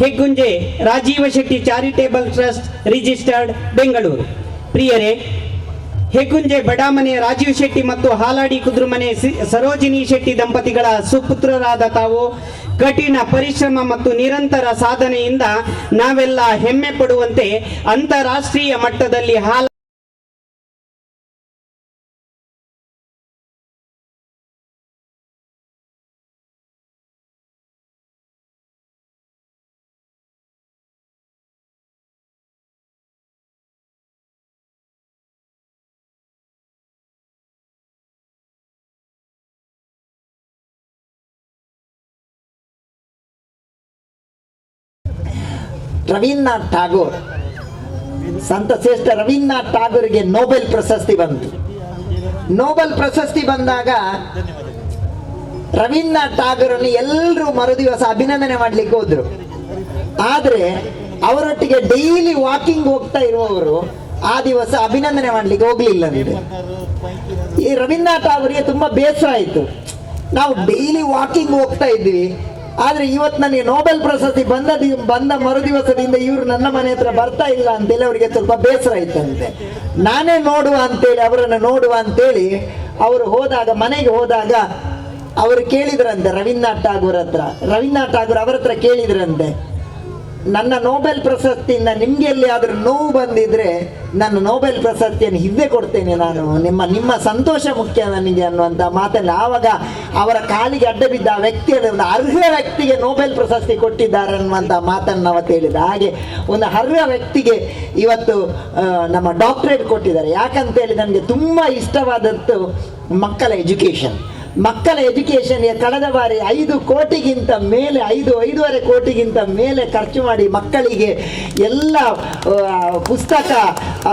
Heggunje Rajeev Shetty charitable trust registered Bengaluru. ಪ್ರಿಯರೇ, ಹೆಗ್ಗುಂಜೆ ಬಡಾಮನೆ ರಾಜೀವ್ ಶೆಟ್ಟಿ ಮತ್ತು ಹಾಲಾಡಿ ಕುದುರುಮನೆ ಸರೋಜಿನಿ ಶೆಟ್ಟಿ ದಂಪತಿಗಳ ಸುಪುತ್ರರಾದ ತಾವು ಕಠಿಣ ಪರಿಶ್ರಮ ಮತ್ತು ನಿರಂತರ ಸಾಧನೆಯಿಂದ ನಾವೆಲ್ಲ ಹೆಮ್ಮೆ ಪಡುವಂತೆ ಅಂತಾರಾಷ್ಟ್ರೀಯ ಮಟ್ಟದಲ್ಲಿ ಹಾಲ ರವೀಂದ್ರನಾಥ್ ಠಾಗೋರ್. ಸಂತ ಶ್ರೇಷ್ಠ ರವೀಂದ್ರನಾಥ್ ಠಾಗೋರ್ಗೆ ನೋಬೆಲ್ ಪ್ರಶಸ್ತಿ ಬಂತು. ನೋಬೆಲ್ ಪ್ರಶಸ್ತಿ ಬಂದಾಗ ರವೀಂದ್ರನಾಥ್ ಠಾಗೋರನ್ನು ಎಲ್ಲರೂ ಮರುದಿವಸ ಅಭಿನಂದನೆ ಮಾಡ್ಲಿಕ್ಕೆ ಹೋದ್ರು. ಆದ್ರೆ ಅವರೊಟ್ಟಿಗೆ ಡೈಲಿ ವಾಕಿಂಗ್ ಹೋಗ್ತಾ ಇರುವವರು ಆ ದಿವಸ ಅಭಿನಂದನೆ ಮಾಡ್ಲಿಕ್ಕೆ ಹೋಗ್ಲಿಲ್ಲ ಈ ರವೀಂದ್ರನಾಥ್ ಠಾಗೋರ್ಗೆ ತುಂಬಾ ಬೇಸರ ಆಯ್ತು. ನಾವು ಡೈಲಿ ವಾಕಿಂಗ್ ಹೋಗ್ತಾ ಇದ್ವಿ. ಆದ್ರೆ ಇವತ್ತು ನನಗೆ ನೋಬೆಲ್ ಪ್ರಶಸ್ತಿ ಬಂದ ದಿ- ಬಂದ ಮರುದಿವಸದಿಂದ ಇವರು ನನ್ನ ಮನೆ ಹತ್ರ ಬರ್ತಾ ಇಲ್ಲ ಅಂತೇಳಿ ಅವರಿಗೆ ಸ್ವಲ್ಪ ಬೇಸರ ಇತ್ತಂತೆ ನಾನೇ ನೋಡುವ ಅಂತೇಳಿ, ಅವರನ್ನು ನೋಡುವ ಅಂತೇಳಿ ಅವರು ಹೋದಾಗ, ಮನೆಗೆ ಹೋದಾಗ ಅವರು ಕೇಳಿದ್ರಂತೆ ರವೀಂದ್ರನಾಥ್ ಠಾಗೂರ್ ಹತ್ರ. ರವೀಂದ್ರನಾಥ್ ಠಾಗೂರ್ ಅವರ ಹತ್ರ ಕೇಳಿದ್ರಂತೆ. ನನ್ನ ನೋಬೆಲ್ ಪ್ರಶಸ್ತಿಯಿಂದ ನಿಮ್ಗೆ ಎಲ್ಲಿಯಾದರೂ ನೋವು ಬಂದಿದ್ರೆ ನನ್ನ ನೋಬೆಲ್ ಪ್ರಶಸ್ತಿಯನ್ನು ಹಿಂದೆ ಕೊಡ್ತೇನೆ ನಾನು. ನಿಮ್ಮ ನಿಮ್ಮ ಸಂತೋಷ ಮುಖ್ಯ ನನಗೆ ಅನ್ನುವಂಥ ಮಾತಲ್ಲಿ ಆವಾಗ ಅವರ ಕಾಲಿಗೆ ಅಡ್ಡ ಬಿದ್ದ ಆ ಒಂದು ಅರ್ಹ ವ್ಯಕ್ತಿಗೆ ನೋಬೆಲ್ ಪ್ರಶಸ್ತಿ ಕೊಟ್ಟಿದ್ದಾರೆ ಅನ್ನುವಂಥ ಮಾತನ್ನು ಅವತ್ತು ಹೇಳಿದ ಹಾಗೆ ಒಂದು ಅರ್ಹ ವ್ಯಕ್ತಿಗೆ ಇವತ್ತು ನಮ್ಮ ಡಾಕ್ಟ್ರೇಟ್ ಕೊಟ್ಟಿದ್ದಾರೆ. ಯಾಕಂತೇಳಿ ನನಗೆ ತುಂಬ ಇಷ್ಟವಾದದ್ದು ಮಕ್ಕಳ ಎಜುಕೇಷನ್ ಮಕ್ಕಳ ಎಜುಕೇಷನ್ಗೆ ಕಳೆದ ಬಾರಿ ಐದು ಕೋಟಿಗಿಂತ ಮೇಲೆ, ಐದು, ಐದೂವರೆ ಕೋಟಿಗಿಂತ ಮೇಲೆ ಖರ್ಚು ಮಾಡಿ ಮಕ್ಕಳಿಗೆ ಎಲ್ಲ ಪುಸ್ತಕ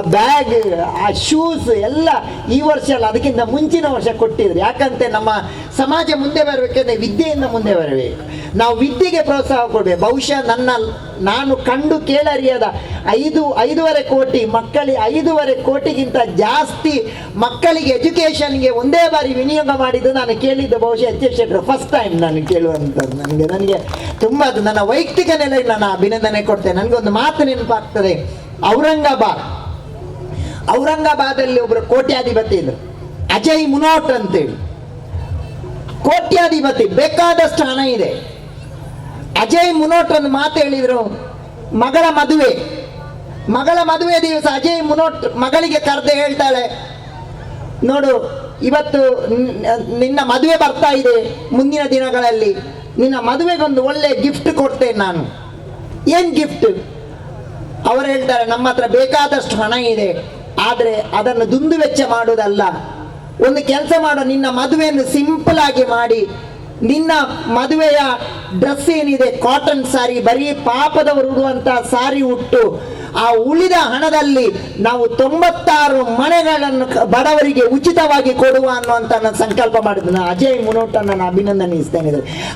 ಬ್ಯಾಗ್, ಆ, ಶೂಸ್ ಎಲ್ಲ ಈ ವರ್ಷ ಅಲ್ಲ, ಅದಕ್ಕಿಂತ ಮುಂಚಿನ ವರ್ಷ ಕೊಟ್ಟಿದ್ರು. ಯಾಕಂತೆ, ನಮ್ಮ ಸಮಾಜ ಮುಂದೆ ಬರಬೇಕಂದ್ರೆ ವಿದ್ಯೆಯಿಂದ ಮುಂದೆ ಬರಬೇಕು. ನಾವು ವಿದ್ಯೆಗೆ ಪ್ರೋತ್ಸಾಹ ಕೊಡಬೇಕು. ಬಹುಶಃ ನನ್ನ, ನಾನು ಕಂಡು ಕೇಳರಿಯದ ಐದು, ಐದೂವರೆ ಕೋಟಿ ಮಕ್ಕಳಿಗೆ ಐದೂವರೆ ಕೋಟಿಗಿಂತ ಜಾಸ್ತಿ ಮಕ್ಕಳಿಗೆ ಎಜುಕೇಷನ್ಗೆ ಒಂದೇ ಬಾರಿ ವಿನಿಯೋಗ ಮಾಡಿದ್ದು ನಾನು ಕೇಳಿದ್ದು ಬಹುಶಃ ಎಚ್ ಎಸ್ ಫಸ್ಟ್ ಟೈಮ್ ನಾನು ಕೇಳುವಂಥದ್ದು. ನನಗೆ ನನಗೆ ತುಂಬ ಅದು ನನ್ನ ವೈಯಕ್ತಿಕ ನೆಲೆಯಲ್ಲಿ ನಾನು ಅಭಿನಂದನೆ ಕೊಡ್ತೇನೆ. ನನಗೊಂದು ಮಾತು ನೆನಪಾಗ್ತದೆ. ಔರಂಗಾಬಾದ್. ಔರಂಗಾಬಾದಲ್ಲಿ ಒಬ್ಬರು ಕೋಟ್ಯಾಧಿಪತಿ ಇದ್ರು. ಅಜಯ್ ಮುನೋಟ್ ಅಂತೇಳಿ. ಕೋಟ್ಯಾಧಿಪತಿ. ಬೇಕಾದಷ್ಟು ಹಣ ಇದೆ. ಅಜಯ್ ಮುನೋಟ್ ಒಂದು ಮಾತು ಹೇಳಿದ್ರು, ಮಗಳ ಮದುವೆ. ಮಗಳ ಮದುವೆ ದಿವಸ ಅಜಯ್ ಮುನೋಟ್ ಮಗಳಿಗೆ ಕರೆದು ಹೇಳ್ತಾಳೆ, ನೋಡು, ಇವತ್ತು ನಿನ್ನ ಮದುವೆ ಬರ್ತಾ ಇದೆ ಮುಂದಿನ ದಿನಗಳಲ್ಲಿ. ನಿನ್ನ ಮದುವೆಗೊಂದು ಒಳ್ಳೆ ಗಿಫ್ಟ್ ಕೊಡ್ತೇನೆ ನಾನು. ಏನು ಗಿಫ್ಟ್ ಅವರು ಹೇಳ್ತಾರೆ, ನಮ್ಮ ಹತ್ರ ಬೇಕಾದಷ್ಟು ಹಣ ಇದೆ, ಆದರೆ ಅದನ್ನು ದುಂದು ವೆಚ್ಚ ಮಾಡುವುದಲ್ಲ. ಒಂದು ಕೆಲಸ ಮಾಡೋ, ನಿನ್ನ ಮದುವೆಯನ್ನು ಸಿಂಪಲ್ ಆಗಿ ಮಾಡಿ ನಿನ್ನ ಮದುವೆಯ ಡ್ರೆಸ್ ಏನಿದೆ ಕಾಟನ್ ಸಾರಿ ಬರೀ ಪಾಪದವರು ಉಡುವಂಥ ಸಾರಿ ಉಟ್ಟು, ಆ ಉಳಿದ ಹಣದಲ್ಲಿ ನಾವು ತೊಂಬತ್ತಾರು ಮನೆಗಳನ್ನು ಬಡವರಿಗೆ ಉಚಿತವಾಗಿ ಕೊಡುವ ಅನ್ನುವಂತ ನನ್ನ ಸಂಕಲ್ಪ ಮಾಡಿದ್ದು ನಾನು ಅಜಯ್ ಮುನೋಟನ್ನು ನಾನು ಅಭಿನಂದನಿಸ್ತೇನೆ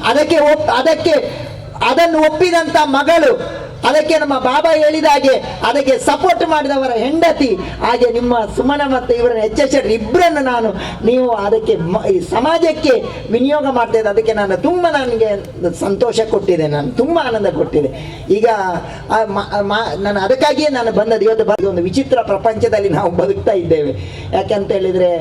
ಅದಕ್ಕೆ ಒಪ್, ಅದಕ್ಕೆ ಅದನ್ನು ಒಪ್ಪಿದಂತ ಮಗಳು ಅದಕ್ಕೆ ನಮ್ಮ ಬಾಬಾ ಹೇಳಿದ ಹಾಗೆ, ಅದಕ್ಕೆ ಸಪೋರ್ಟ್ ಮಾಡಿದವರ ಹೆಂಡತಿ, ಹಾಗೆ ನಿಮ್ಮ ಸುಮನ ಮತ್ತು ಇವರ ಎಚ್ ಎಸ್ ಇಬ್ಬರನ್ನು ನಾನು ನೀವು ಅದಕ್ಕೆ ಸಮಾಜಕ್ಕೆ ವಿನಿಯೋಗ ಮಾಡ್ತಾ ಅದಕ್ಕೆ ನಾನು ತುಂಬ ನನಗೆ ಸಂತೋಷ ಕೊಟ್ಟಿದೆ, ನಾನು ತುಂಬ ಆನಂದ ಕೊಟ್ಟಿದೆ. ಈಗ ನಾನು ಅದಕ್ಕಾಗಿಯೇ ನಾನು ಬಂದದ್ದು. ಇವತ್ತು ಬಂದ ಒಂದು ವಿಚಿತ್ರ ಪ್ರಪಂಚದಲ್ಲಿ ನಾವು ಬದುಕ್ತಾ ಇದ್ದೇವೆ. ಯಾಕೆಂತ ಹೇಳಿದ್ರೆ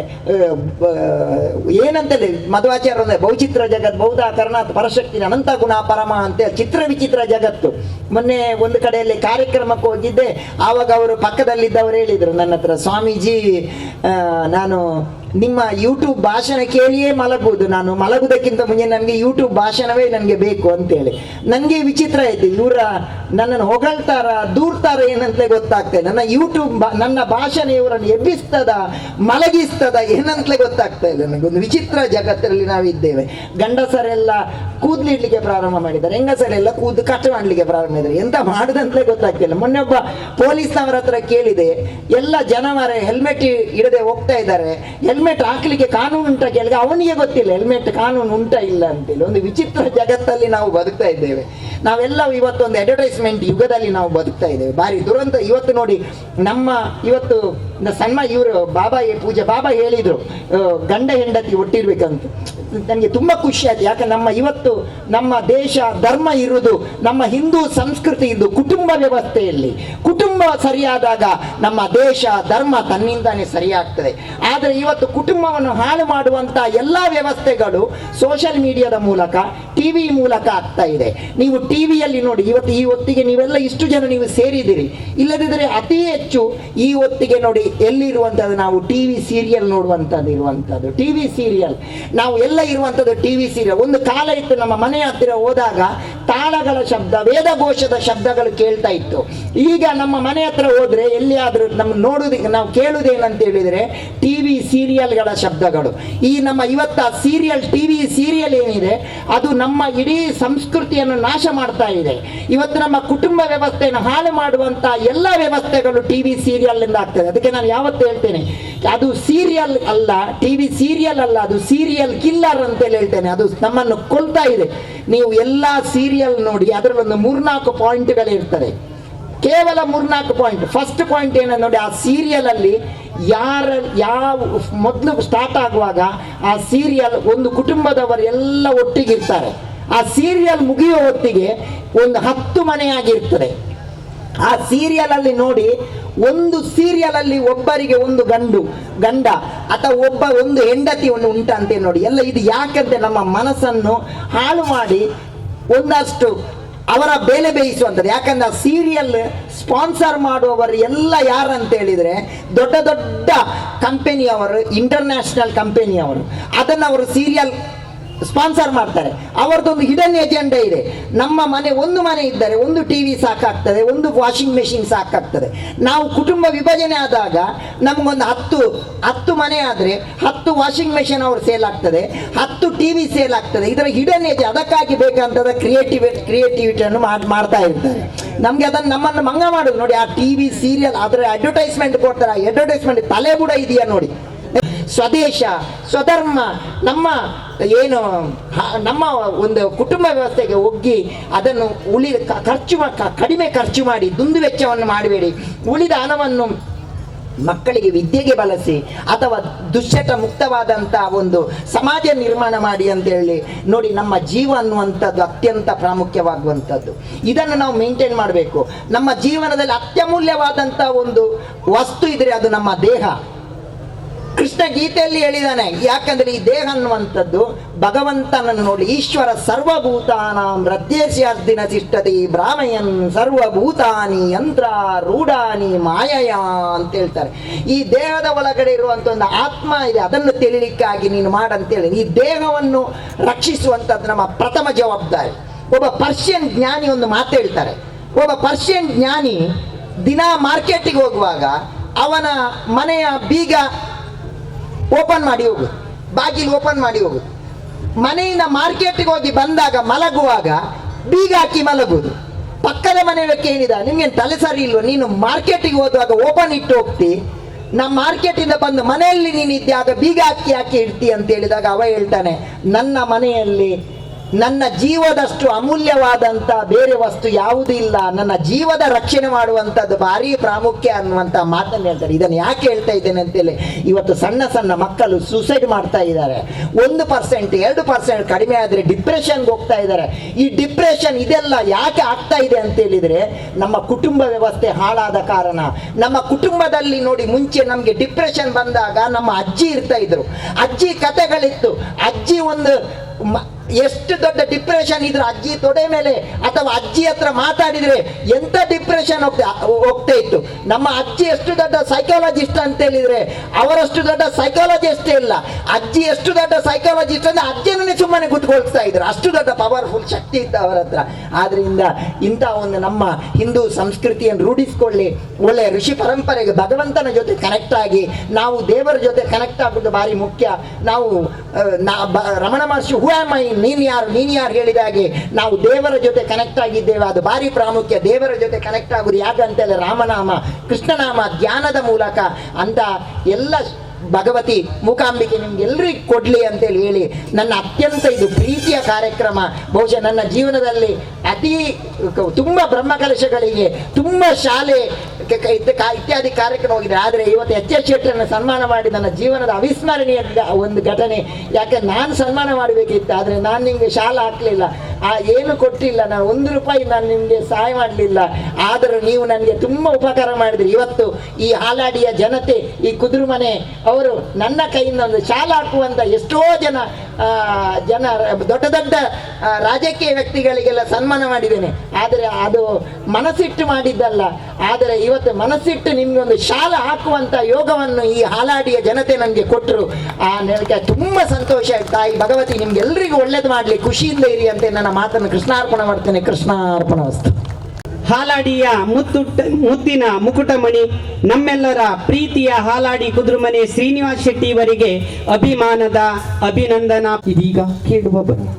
ಏನಂತ ಹೇಳಿ ಏನಂತೇಳಿ ಮಧ್ವಾಚಾರ್ಯ ಅಂದ್ರೆ ಬಹುಚಿತ್ರ ಜಗತ್ ಬೌದ್ಧ ಕರ್ಣಾತ್ ಪರಶಕ್ತಿ ಅನಂತ ಗುಣ ಪರಮ ಅಂತ ಚಿತ್ರ ವಿಚಿತ್ರ ಜಗತ್ತು. ಮೊನ್ನೆ ಒಂದು ಕಡೆಯಲ್ಲಿ ಕಾರ್ಯಕ್ರಮಕ್ಕೆ ಹೋಗಿದ್ದೆ. ಆವಾಗ ಅವರು ಪಕ್ಕದಲ್ಲಿದ್ದವರು ಹೇಳಿದರು ನನ್ನ ಹತ್ರ ಸ್ವಾಮೀಜಿ ನಾನು ನಿಮ್ಮ ಯೂಟ್ಯೂಬ್ ಭಾಷಣ ಕೇಳಿಯೇ ಮಲಗುವುದು. ನಾನು ಮಲಗುವುದಕ್ಕಿಂತ ಮುಂಚೆ ನನಗೆ ಯೂಟ್ಯೂಬ್ ಭಾಷಣವೇ ನನಗೆ ಬೇಕು ಅಂತೇಳಿ. ನನಗೆ ವಿಚಿತ್ರ ಇದೆ. ಇವರ ನನ್ನನ್ನು ಹೊಗಳ್ತಾರ, ದೂರ್ತಾರ ಏನಂತಲೇ ಗೊತ್ತಾಗ್ತದೆ. ನನ್ನ ಯೂಟ್ಯೂಬ್ ನನ್ನ ಭಾಷಣ ಇವರನ್ನು ಎಬ್ಬಿಸ್ತದ, ಮಲಗಿಸ್ತದ ಏನಂತಲೇ ಗೊತ್ತಾಗ್ತಾ ಇದೆ ನನಗೊಂದು ವಿಚಿತ್ರ ಜಗತ್ತಲ್ಲಿ ನಾವಿದ್ದೇವೆ. ಗಂಡಸರೆಲ್ಲ ಕೂದಲಿಡ್ಲಿಕ್ಕೆ ಪ್ರಾರಂಭ ಮಾಡಿದ್ದಾರೆ. ಹೆಂಗಸರೆಲ್ಲ ಕೂದು ಕಟ್ ಮಾಡಲಿಕ್ಕೆ ಪ್ರಾರಂಭ ಮಾಡಿದ್ದಾರೆ. ಎಂತ ಮಾಡುದಂತಲೇ ಗೊತ್ತಾಗ್ತಿಲ್ಲ ಮೊನ್ನೆ ಒಬ್ಬ ಪೊಲೀಸ್ನವರ ಹತ್ರ ಕೇಳಿದೆ. ಎಲ್ಲ ಜನವರ ಹೆಲ್ಮೆಟ್ ಇಡದೆ ಹೋಗ್ತಾ ಇದ್ದಾರೆ. ಹೆಲ್ಮೆಟ್ ಹಾಕ್ಲಿಕ್ಕೆ ಕಾನೂನು ಉಂಟಾ ಕೇಳಿದ್ರೆ ಅವನಿಗೆ ಗೊತ್ತಿಲ್ಲ, ಹೆಲ್ಮೆಟ್ ಕಾನೂನು ಉಂಟಾ ಇಲ್ಲ ಅಂತೇಳಿ ಒಂದು ವಿಚಿತ್ರ ಜಗತ್ತಲ್ಲಿ ನಾವು ಬದುಕ್ತಾ ಇದ್ದೇವೆ. ನಾವೆಲ್ಲ ಇವತ್ತು ಒಂದು ಅಡ್ವರ್ಟೈಸ್ಮೆಂಟ್ ಯುಗದಲ್ಲಿ ನಾವು ಬದುಕ್ತಾ ಇದ್ದೇವೆ. ಭಾರಿ ದುರಂತ. ಇವತ್ತು ನೋಡಿ, ನಮ್ಮ ಇವತ್ತು ಸಣ್ಣ ಇವರು ಬಾಬಾ ಪೂಜೆ, ಬಾಬಾ ಹೇಳಿದ್ರು ಗಂಡ ಹೆಂಡತಿ ಒಟ್ಟಿರ್ಬೇಕಂತ ನನಗೆ ತುಂಬ ಖುಷಿ ಆಯ್ತು. ಯಾಕೆ, ನಮ್ಮ ಇವತ್ತು ನಮ್ಮ ದೇಶ, ಧರ್ಮ ಇರುವುದು, ನಮ್ಮ ಹಿಂದೂ ಸಂಸ್ಕೃತಿ ಇದ್ದು ಕುಟುಂಬ ವ್ಯವಸ್ಥೆಯಲ್ಲಿ, ಕುಟುಂಬ ಸರಿಯಾದಾಗ ನಮ್ಮ ದೇಶ, ಧರ್ಮ ತನ್ನಿಂದಾನೇ ಸರಿಯಾಗ್ತದೆ. ಆದರೆ ಇವತ್ತು ಕುಟುಂಬವನ್ನು ಹಾಳು ಮಾಡುವಂತ ಎಲ್ಲ ವ್ಯವಸ್ಥೆಗಳು ಸೋಷಿಯಲ್ ಮೀಡಿಯಾದ ಮೂಲಕ ಟಿವಿ ಮೂಲಕ ಆಗ್ತಾ ಇದೆ. ನೀವು ಟಿವಿಯಲ್ಲಿ ನೋಡಿ, ಇವತ್ತು ಈ ಹೊತ್ತಿಗೆ ನೀವೆಲ್ಲ ಇಷ್ಟು ಜನ ನೀವು ಸೇರಿದ್ದೀರಿ. ಇಲ್ಲದಿದ್ದರೆ ಅತಿ ಹೆಚ್ಚು ಈ ಹೊತ್ತಿಗೆ ನೋಡಿ ಎಲ್ಲಿರುವಂಥದ್ದು? ನಾವು ಟಿವಿ ಸೀರಿಯಲ್ ನೋಡುವಂಥದ್ದು ಇರುವಂಥದ್ದು. TV serial. ನಾವು ಎಲ್ಲ ಇರುವಂಥದ್ದು ಟಿವಿ ಸೀರಿಯಲ್. ಒಂದು ಕಾಲ ಇತ್ತು ನಮ್ಮ ಮನೆ ಹತ್ತಿರ ಹೋದಾಗ ತಾಳಗಳ ಶಬ್ದ, ವೇದಘೋಷದ ಶಬ್ದಗಳು ಕೇಳ್ತಾ ಇತ್ತು. ಈಗ ನಮ್ಮ ಮನೆ ಹತ್ರ ಹೋದ್ರೆ ಎಲ್ಲಿಯಾದ್ರೂ ನಮ್ಮ ನೋಡೋದಕ್ಕೆ ನಾವು ಕೇಳುವುದೇನಂತ ಹೇಳಿದ್ರೆ ಟಿವಿ ಸೀರಿಯಲ್ಗಳ ಶಬ್ದಗಳು. ಈ ನಮ್ಮ ಇವತ್ತ ಸೀರಿಯಲ್, ಟಿವಿ ಸೀರಿಯಲ್ ಏನಿದೆ, ಅದು ನಮ್ಮ ಇಡೀ ಸಂಸ್ಕೃತಿಯನ್ನು ನಾಶ ಮಾಡ್ತಾ ಇದೆ. ಇವತ್ತು ನಮ್ಮ ಕುಟುಂಬ ವ್ಯವಸ್ಥೆಯನ್ನು ಹಾಳು ಮಾಡುವಂತ ಎಲ್ಲ ವ್ಯವಸ್ಥೆಗಳು ಟಿವಿ ಸೀರಿಯಲ್ ಸೀರಿಯಲ್ನಿಂದ ಆಗ್ತದೆ. ಅದಕ್ಕೆ ನಾನು ಯಾವತ್ತು ಹೇಳ್ತೇನೆ, ಅದು ಸೀರಿಯಲ್ ಅಲ್ಲ, ಟಿ ವಿ ಸೀರಿಯಲ್ ಅಲ್ಲ, ಅದು ಸೀರಿಯಲ್ ಕಿಲ್ಲರ್ ಅಂತೇಳಿ ಹೇಳ್ತೇನೆ. ಅದು ನಮ್ಮನ್ನು ಕೊಲ್ತಾ ಇದೆ. ನೀವು ಎಲ್ಲ ಸೀರಿಯಲ್ ನೋಡಿ, ಅದರಲ್ಲೊಂದು ಮೂರ್ನಾಲ್ಕು ಪಾಯಿಂಟ್ಗಳು ಇರ್ತದೆ ಕೇವಲ ಮೂರ್ನಾಲ್ಕು ಪಾಯಿಂಟ್ ಫಸ್ಟ್ ಪಾಯಿಂಟ್ ಏನಂದ್ರೆ ನೋಡಿ, ಆ ಸೀರಿಯಲ್ ಅಲ್ಲಿ ಯಾರ, ಯಾವ ಮೊದಲು ಸ್ಟಾರ್ಟ್ ಆಗುವಾಗ ಆ ಸೀರಿಯಲ್ ಒಂದು ಕುಟುಂಬದವರು ಎಲ್ಲ ಒಟ್ಟಿಗಿರ್ತಾರೆ ಆ ಸೀರಿಯಲ್ ಮುಗಿಯುವ ಹೊತ್ತಿಗೆ ಒಂದು ಹತ್ತು ಮನೆಯಾಗಿರ್ತದೆ. ಆ ಸೀರಿಯಲ್ ಅಲ್ಲಿ ನೋಡಿ ಒಂದು ಸೀರಿಯಲ್ ಅಲ್ಲಿ ಒಬ್ಬರಿಗೆ ಒಂದು ಗಂಡು, ಗಂಡ ಅಥವಾ ಒಬ್ಬ ಒಂದು ಹೆಂಡತಿ ಒಂದು ಉಂಟಂತೆ ನೋಡಿ. ಎಲ್ಲ ಇದು ಯಾಕಂತೆ ನಮ್ಮ ಮನಸ್ಸನ್ನು ಹಾಳು ಮಾಡಿ ಒಂದಷ್ಟು ಅವರ ಬೇಲೆ ಬೇಯಿಸುವಂಥದ್ದು ಯಾಕಂದ್ರೆ ಆ ಸೀರಿಯಲ್ ಸ್ಪಾನ್ಸರ್ ಮಾಡುವವರು ಎಲ್ಲ ಯಾರಂತ ಹೇಳಿದ್ರೆ, ದೊಡ್ಡ ದೊಡ್ಡ ಕಂಪೆನಿಯವರು ಇಂಟರ್ನ್ಯಾಷನಲ್ ಕಂಪೆನಿಯವರು ಅದನ್ನು ಅವರು ಸೀರಿಯಲ್ ಸ್ಪಾನ್ಸರ್ ಮಾಡ್ತಾರೆ. ಅವರದೊಂದು ಹಿಡನ್ ಎಜೆಂಡಾ ಇದೆ. ನಮ್ಮ ಮನೆ ಒಂದು ಮನೆ ಇದ್ದರೆ ಒಂದು ಟಿವಿ ಸಾಕಾಗ್ತದೆ, ಒಂದು ವಾಷಿಂಗ್ ಮೆಷಿನ್ ಸಾಕಾಗ್ತದೆ. ನಾವು ಕುಟುಂಬ ವಿಭಜನೆ ಆದಾಗ ನಮಗೊಂದು ಹತ್ತು ಹತ್ತು ಮನೆ ಆದರೆ ಹತ್ತು ವಾಷಿಂಗ್ ಮೆಷಿನ್ ಅವ್ರು ಸೇಲ್ ಆಗ್ತದೆ, ಹತ್ತು ಟಿವಿ ಸೇಲ್ ಆಗ್ತದೆ. ಇದರ ಹಿಡನ್ ಏಜ್ ಅದಕ್ಕಾಗಿ ಬೇಕಂತದ ಕ್ರಿಯೇಟಿವ್ ಕ್ರಿಯೇಟಿವಿಟಿಯನ್ನು ಮಾಡ್ತಾ ಇರ್ತಾರೆ ನಮಗೆ ಅದನ್ನು ನಮ್ಮನ್ನು ಮಂಗ ಮಾಡೋದು. ನೋಡಿ, ಆ ಟಿವಿ ಸೀರಿಯಲ್ ಅದರ ಅಡ್ವರ್ಟೈಸ್ಮೆಂಟ್ ಕೊಡ್ತಾರೆ. ಆ ಅಡ್ವರ್ಟೈಸ್ಮೆಂಟ್ ತಲೆ ಕೂಡ ಇದೆಯಾ ನೋಡಿ. ಸ್ವದೇಶ, ಸ್ವಧರ್ಮ, ನಮ್ಮ ಏನು ನಮ್ಮ ಒಂದು ಕುಟುಂಬ ವ್ಯವಸ್ಥೆಗೆ ಒಗ್ಗಿ ಅದನ್ನು ಉಳಿ ಖರ್ಚು ಕಡಿಮೆ ಖರ್ಚು ಮಾಡಿ ದುಂದು ವೆಚ್ಚವನ್ನು ಮಾಡಬೇಡಿ. ಉಳಿದ ಹಣವನ್ನು ಮಕ್ಕಳಿಗೆ ವಿದ್ಯೆಗೆ ಬಳಸಿ ಅಥವಾ ದುಶ್ಚಟ ಮುಕ್ತವಾದಂಥ ಒಂದು ಸಮಾಜ ನಿರ್ಮಾಣ ಮಾಡಿ ಅಂತ ಹೇಳಿ ನೋಡಿ ನಮ್ಮ ಜೀವ ಅನ್ನುವಂಥದ್ದು ಅತ್ಯಂತ ಪ್ರಾಮುಖ್ಯವಾಗುವಂಥದ್ದು. ಇದನ್ನು ನಾವು ಮೇಂಟೈನ್ ಮಾಡಬೇಕು. ನಮ್ಮ ಜೀವನದಲ್ಲಿ ಅತ್ಯಮೂಲ್ಯವಾದಂಥ ಒಂದು ವಸ್ತು ಇದ್ರೆ ಅದು ನಮ್ಮ ದೇಹ. ಕೃಷ್ಣ ಗೀತೆಯಲ್ಲಿ ಹೇಳಿದಾನೆ, ಯಾಕಂದ್ರೆ ಈ ದೇಹ ಅನ್ನುವಂಥದ್ದು ಭಗವಂತನನ್ನು ನೋಡಿ ಈಶ್ವರ ಸರ್ವಭೂತಾನಾಂ ಹೃದಯಸ್ಯಾರ್ದಿನ ತಿಷ್ಟತಿ ಬ್ರಾಹ್ಮಯನ್ ಸರ್ವಭೂತಾನಿ ಯಂತ್ರ ರೂಢಾನಿ ಮಾಯಯ ಅಂತ ಹೇಳ್ತಾರೆ. ಈ ದೇಹದ ಒಳಗಡೆ ಇರುವಂತ ಒಂದು ಆತ್ಮ ಇದೆ, ಅದನ್ನು ತಿಳಿಲಿಕ್ಕಾಗಿ ನೀನು ಮಾಡಂತೇಳಿ. ಈ ದೇಹವನ್ನು ರಕ್ಷಿಸುವಂಥದ್ದು ನಮ್ಮ ಪ್ರಥಮ ಜವಾಬ್ದಾರಿ. ಒಬ್ಬ ಪರ್ಷಿಯನ್ ಜ್ಞಾನಿ ಒಂದು ಮಾತು ಹೇಳ್ತಾರೆ. ಒಬ್ಬ ಪರ್ಷಿಯನ್ ಜ್ಞಾನಿ ದಿನ ಮಾರ್ಕೆಟಿಗೆ ಹೋಗುವಾಗ ಅವನ ಮನೆಯ ಬೀಗ ಓಪನ್ ಮಾಡಿ ಹೋಗು. ಬಾಗಿಲು ಓಪನ್ ಮಾಡಿ ಹೋಗು. ಮನೆಯಿಂದ ಮಾರ್ಕೆಟ್ಗೆ ಹೋಗಿ ಬಂದಾಗ ಮಲಗುವಾಗ ಬೀಗ ಹಾಕಿ ಮಲಗುವುದು. ಪಕ್ಕದ ಮನೆಯವಕ್ಕೆ ಏನಿದ ನಿಮ್ಗೆ ತಲೆ ಸರಿ ಇಲ್ವ? ನೀನು ಮಾರ್ಕೆಟಿಗೆ ಹೋದಾಗ ಓಪನ್ ಇಟ್ಟು ಹೋಗ್ತಿ. ನಮ್ಮ ಮಾರ್ಕೆಟಿಂದ ಬಂದು ಮನೆಯಲ್ಲಿ ನೀನು ಆಗ ಬೀಗ ಹಾಕಿ ಹಾಕಿ ಇಡ್ತಿ? ಅಂತ ಹೇಳಿದಾಗ ಅವ ಹೇಳ್ತಾನೆ, ನನ್ನ ಮನೆಯಲ್ಲಿ ನನ್ನ ಜೀವದಷ್ಟು ಅಮೂಲ್ಯವಾದಂಥ ಬೇರೆ ವಸ್ತು ಯಾವುದೂ ಇಲ್ಲ. ನನ್ನ ಜೀವದ ರಕ್ಷಣೆ ಮಾಡುವಂಥದ್ದು ಭಾರಿ ಪ್ರಾಮುಖ್ಯ ಅನ್ನುವಂಥ ಮಾತನ್ನು ಹೇಳ್ತಾರೆ. ಇದನ್ನು ಯಾಕೆ ಹೇಳ್ತಾ ಇದ್ದೇನೆ ಅಂತೇಳಿ, ಇವತ್ತು ಸಣ್ಣ ಸಣ್ಣ ಮಕ್ಕಳು ಸೂಸೈಡ್ ಮಾಡ್ತಾ ಇದ್ದಾರೆ. ಒಂದು ಪರ್ಸೆಂಟ್ ಎರಡು ಪರ್ಸೆಂಟ್ ಕಡಿಮೆ ಆದರೆ ಡಿಪ್ರೆಷನ್ಗೆ ಹೋಗ್ತಾ ಇದ್ದಾರೆ. ಈ ಡಿಪ್ರೆಷನ್ ಇದೆಲ್ಲ ಯಾಕೆ ಆಗ್ತಾ ಇದೆ ಅಂತ ಹೇಳಿದ್ರೆ ನಮ್ಮ ಕುಟುಂಬ ವ್ಯವಸ್ಥೆ ಹಾಳಾದ ಕಾರಣ. ನಮ್ಮ ಕುಟುಂಬದಲ್ಲಿ ನೋಡಿ ಮುಂಚೆ ನಮಗೆ ಡಿಪ್ರೆಷನ್ ಬಂದಾಗ ನಮ್ಮ ಅಜ್ಜಿ ಇರ್ತಾ ಇದ್ರು. ಅಜ್ಜಿ ಕಥೆಗಳಿತ್ತು ಅಜ್ಜಿ ಒಂದು ಎಷ್ಟು ದೊಡ್ಡ ಡಿಪ್ರೆಷನ್ ಇದ್ರೆ ಅಜ್ಜಿ ತೊಡೆ ಮೇಲೆ ಅಥವಾ ಅಜ್ಜಿ ಹತ್ರ ಮಾತಾಡಿದ್ರೆ ಎಂತ ಡಿಪ್ರೆಷನ್ ಹೋಗ್ತಾ ಹೋಗ್ತಾ ಇತ್ತು? ನಮ್ಮ ಅಜ್ಜಿ ಎಷ್ಟು ದೊಡ್ಡ ಸೈಕಾಲಜಿಸ್ಟ್ ಅಂತ ಹೇಳಿದ್ರೆ ಅವರಷ್ಟು ದೊಡ್ಡ ಸೈಕಾಲಜಿಸ್ಟ್ ಇಲ್ಲ. ಅಜ್ಜಿ ಎಷ್ಟು ದೊಡ್ಡ ಸೈಕಾಲಜಿಸ್ಟ್ ಅಂದ್ರೆ ಅಜ್ಜಿನೇ ಸುಮ್ಮನೆ ಕುತ್ಕೊಳ್ತಾ ಇದ್ರು. ಅಷ್ಟು ದೊಡ್ಡ ಪವರ್ಫುಲ್ ಶಕ್ತಿ ಇತ್ತು ಅವರ ಹತ್ರ. ಆದ್ರಿಂದ ಇಂಥ ಒಂದು ನಮ್ಮ ಹಿಂದೂ ಸಂಸ್ಕೃತಿಯನ್ನು ರೂಢಿಸಿಕೊಳ್ಳಿ. ಒಳ್ಳೆ ಋಷಿ ಪರಂಪರೆಗೆ ಭಗವಂತನ ಜೊತೆ ಕನೆಕ್ಟ್ ಆಗಿ ನಾವು ದೇವರ ಜೊತೆ ಕನೆಕ್ಟ್ ಆಗೋದು ಭಾರಿ ಮುಖ್ಯ. ನಾವು Ramana Maharshi who am I ನೀನ್ ಯಾರು, ನೀನು ಯಾರು ಹೇಳಿದ ಹಾಗೆ ನಾವು ದೇವರ ಜೊತೆ ಕನೆಕ್ಟ್ ಆಗಿದ್ದೇವೆ. ಅದು ಭಾರಿ ಪ್ರಾಮುಖ್ಯ. ದೇವರ ಜೊತೆ ಕನೆಕ್ಟ್ ಆಗುದು ಯಾಕಂತೇಳಿ ರಾಮನಾಮ, ಕೃಷ್ಣನಾಮ, ಧ್ಯಾನದ ಮೂಲಕ ಅಂತ ಎಲ್ಲ ಭಗವತಿ ಮೂಕಾಂಬಿಕೆ ನಿಮ್ಗೆಲ್ರಿಗೂ ಕೊಡ್ಲಿ ಅಂತೇಳಿ ಹೇಳಿ, ನನ್ನ ಅತ್ಯಂತ ಇದು ಪ್ರೀತಿಯ ಕಾರ್ಯಕ್ರಮ. ಬಹುಶಃ ನನ್ನ ಜೀವನದಲ್ಲಿ ಅತಿ ತುಂಬ ಬ್ರಹ್ಮಕಲಶಗಳಿಗೆ, ತುಂಬ ಶಾಲೆ ಇತ್ಯಾದಿ ಕಾರ್ಯಕ್ರಮ ಹೋಗಿದೆ. ಆದರೆ ಇವತ್ತು ಎಚ್ ಎಸ್ ಶೆಟ್ಟರನ್ನು ಸನ್ಮಾನ ಮಾಡಿ ನನ್ನ ಜೀವನದ ಅವಿಸ್ಮರಣೀಯ ಒಂದು ಘಟನೆ. ಯಾಕೆ, ನಾನು ಸನ್ಮಾನ ಮಾಡಬೇಕಿತ್ತು, ಆದರೆ ನಾನು ನಿಮಗೆ ಶಾಲೆ ಹಾಕಲಿಲ್ಲ. ಆ, ಏನು ಕೊಟ್ಟಿಲ್ಲ, ನಾನು ಒಂದು ರೂಪಾಯಿ ನಾನು ನಿಮಗೆ ಸಹಾಯ ಮಾಡಲಿಲ್ಲ. ಆದರೂ ನೀವು ನನಗೆ ತುಂಬ ಉಪಕಾರ ಮಾಡಿದ್ರಿ. ಇವತ್ತು ಈ ಹಾಲಾಡಿಯ ಜನತೆ ಈ ಕುದುರುಮನೆ, ಅವರು ನನ್ನ ಕೈಯಿಂದ ಒಂದು ಶಾಲೆ ಹಾಕುವಂಥ ಎಷ್ಟೋ ಜನ ಜನ, ದೊಡ್ಡ ದೊಡ್ಡ ರಾಜಕೀಯ ವ್ಯಕ್ತಿಗಳಿಗೆಲ್ಲ ಸನ್ಮಾನ ಮಾಡಿದ್ದೇನೆ. ಆದರೆ ಅದು ಮನಸ್ಸಿಟ್ಟು ಮಾಡಿದ್ದಲ್ಲ. ಆದರೆ ಇವತ್ತು ಮನಸ್ಸಿಟ್ಟು ನಿಮಗೆ ಒಂದು ಶಾಲೆ ಹಾಕುವಂಥ ಯೋಗವನ್ನು ಈ ಹಾಲಾಡಿಯ ಜನತೆ ನನಗೆ ಕೊಟ್ಟರು ಆ ನನಗೆ ತುಂಬ ಸಂತೋಷ ತಾಯಿ ಭಗವತಿ, ನಿಮ್ಗೆಲ್ರಿಗೂ ಒಳ್ಳೇದು ಮಾಡಲಿ. ಖುಷಿಯಿಂದ ಇರಿ ಅಂತ ನನ್ನ ಮಾತನ್ನು ಕೃಷ್ಣಾರ್ಪಣ ಮಾಡ್ತೇನೆ. ಕೃಷ್ಣಾರ್ಪಣ ವಸ್ತು. ಹಾಲಾಡಿಯ ಮುತ್ತುಟ್ಟ ಮುತ್ತಿನ ಮುಕುಟಮಣಿ, ನಮ್ಮೆಲ್ಲರ ಪ್ರೀತಿಯ ಹಾಲಾಡಿ ಕುದುರುಮನೆ ಶ್ರೀನಿವಾಸ್ ಶೆಟ್ಟಿ ಇವರಿಗೆ ಅಭಿಮಾನದ ಅಭಿನಂದನಾ. ಇದೀಗ ಕೇಳುವ ಬನ್ನಿ